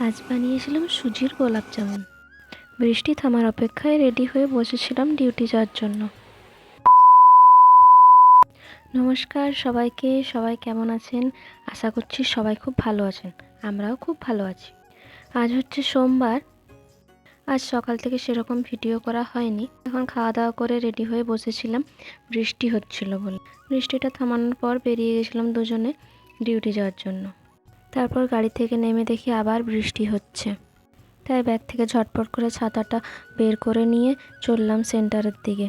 আজ বানিয়েছিলাম সুজির গোলাপ জামুন। বৃষ্টি থামার অপেক্ষায় রেডি হয়ে বসেছিলাম ডিউটি যাওয়ার জন্য। নমস্কার সবাইকে, সবাই কেমন আছেন? আশা করছি সবাই খুব ভালো আছেন। আমরাও খুব ভালো আছি। আজ হচ্ছে সোমবার। আজ সকাল থেকে সেরকম ভিডিও করা হয়নি। এখন খাওয়া দাওয়া করে রেডি হয়ে বসেছিলাম। বৃষ্টি হচ্ছিল বলে। বৃষ্টিটা থামানোর পর বেরিয়ে গেছিলাম দুজনে ডিউটি যাওয়ার জন্য। তারপর গাড়ি থেকে নেমে দেখি আবার বৃষ্টি হচ্ছে। তাই ব্যাগ থেকে ঝটপট করে ছাতাটা বের করে নিয়ে চললাম সেন্টারের দিকে।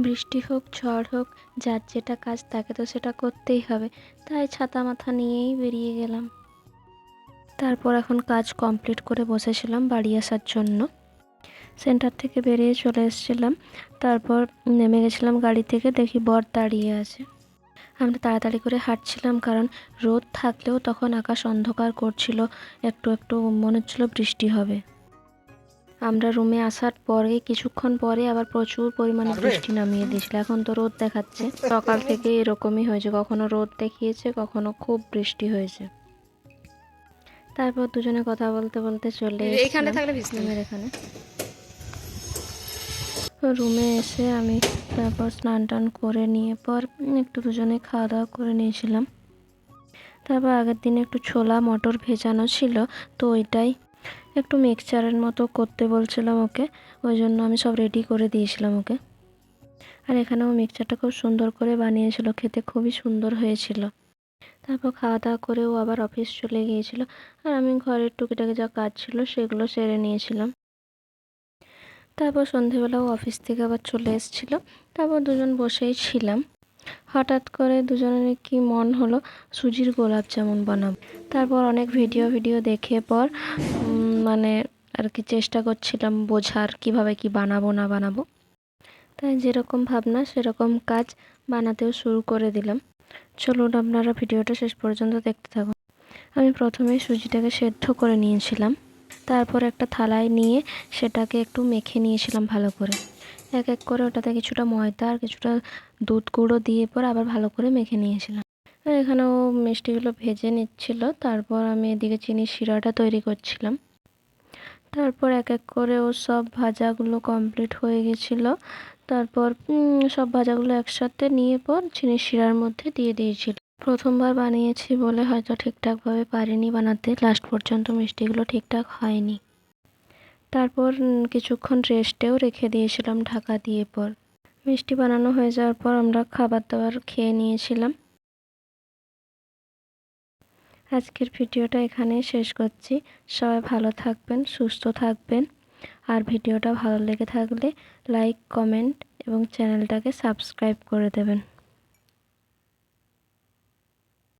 বৃষ্টি হোক, ঝড় হোক, যার যেটা কাজ তাকে তো সেটা করতেই হবে। তাই ছাতা মাথা নিয়েই বেরিয়ে গেলাম। তারপর এখন কাজ কমপ্লিট করে বসেছিলাম বাড়ি আসার জন্য। সেন্টার থেকে বেরিয়ে চলে এসেছিলাম। তারপর নেমে গেছিলাম গাড়ি থেকে, দেখি বর দাঁড়িয়ে আছে। আমরা তাড়াতাড়ি করে হাঁটছিলাম কারণ রোদ থাকলেও তখন আকাশ অন্ধকার করছিল একটু একটু মনে হচ্ছিল বৃষ্টি হবে। আমরা রুমে আসার পরে কিছুক্ষণ পরে আবার প্রচুর পরিমাণে বৃষ্টি নামিয়ে দিয়েছিল। এখন তো রোদ দেখাচ্ছে। সকাল থেকে এরকমই হয়েছে। কখনো রোদ দেখিয়েছে কখনো খুব বৃষ্টি হয়েছে। তারপর দুজনে কথা বলতে বলতে চলে এসেছিলাম। থাকলে এখানে। রুমে এসে আমি, তারপর স্নান টান করে নিয়ে, পর একটু দুজনে খাওয়া দাওয়া করে নিয়েছিলাম। তারপর আগের দিনে একটু ছোলা মটর ভেজানো ছিল, তো ওইটাই একটু মিক্সচারের মতো করতে বলছিলাম ওকে, ওই জন্য আমি সব রেডি করে দিয়েছিলাম ওকে। আর এখানেও মিক্সচারটা খুব সুন্দর করে বানিয়েছিল, খেতে খুবই সুন্দর হয়েছিল। তারপর খাওয়া দাওয়া করে ও আবার অফিস চলে গিয়েছিল, আর আমি ঘরের টুকিটাকি যা কাজ ছিল সেগুলো সেরে নিয়েছিলাম। তারপর সন্ধেবেলাও অফিস থেকে আবার চলে এসেছিল। তারপর দুজন বসেই ছিলাম। হঠাৎ করে দুজনের কি মন হলো? সুজির গোলাপ জামুন বানাবো। তারপর অনেক ভিডিও ভিডিও দেখে পর মানে আর কি চেষ্টা করছিলাম বোঝার কীভাবে কি বানাবো, না বানাবো। তাই যেরকম ভাবনা, সেরকম কাজ বানাতেও শুরু করে দিলাম। চলুন আপনারা ভিডিওটা শেষ পর্যন্ত দেখতে থাকুন। আমি প্রথমে সুজিটাকে সেদ্ধ করে নিয়েছিলাম। তারপর একটা থালায় নিয়ে সেটাকে একটু মেখে নিয়েছিলাম ভালো করে। এক এক করে ওটাতে কিছুটা ময়দা আর কিছুটা দুধ গুঁড়ো দিয়ে পর আবার ভালো করে মেখে নিয়েছিলাম। এখানেও মিষ্টিগুলো ভেজে নিচ্ছিল, তারপর আমি এদিকে চিনি শিরাটা তৈরি করছিলাম। তারপর এক এক করে ও সব ভাজাগুলো কমপ্লিট হয়ে গেছিল। তারপর সব ভাজাগুলো একসাথে নিয়ে পর চিনি শিরার মধ্যে দিয়ে দিয়েছিল। প্রথমবার বানিয়েছি বলে হয়তো ঠিকঠাকভাবে পারিনি বানাতে। লাস্ট পর্যন্ত মিষ্টিগুলো ঠিকঠাক হয়নি। তারপর কিছুক্ষণ রেস্টেও রেখে দিয়েছিলাম ঢাকা দিয়ে পর। মিষ্টি বানানো হয়ে যাওয়ার পর আমরা খাবার দাবার খেয়ে নিয়েছিলাম। আজকের ভিডিওটা এখানেই শেষ করছি। সবাই ভালো থাকবেন, সুস্থ থাকবেন। আর ভিডিওটা ভালো লেগে থাকলে লাইক, কমেন্ট এবং চ্যানেলটাকে সাবস্ক্রাইব করে দেবেন।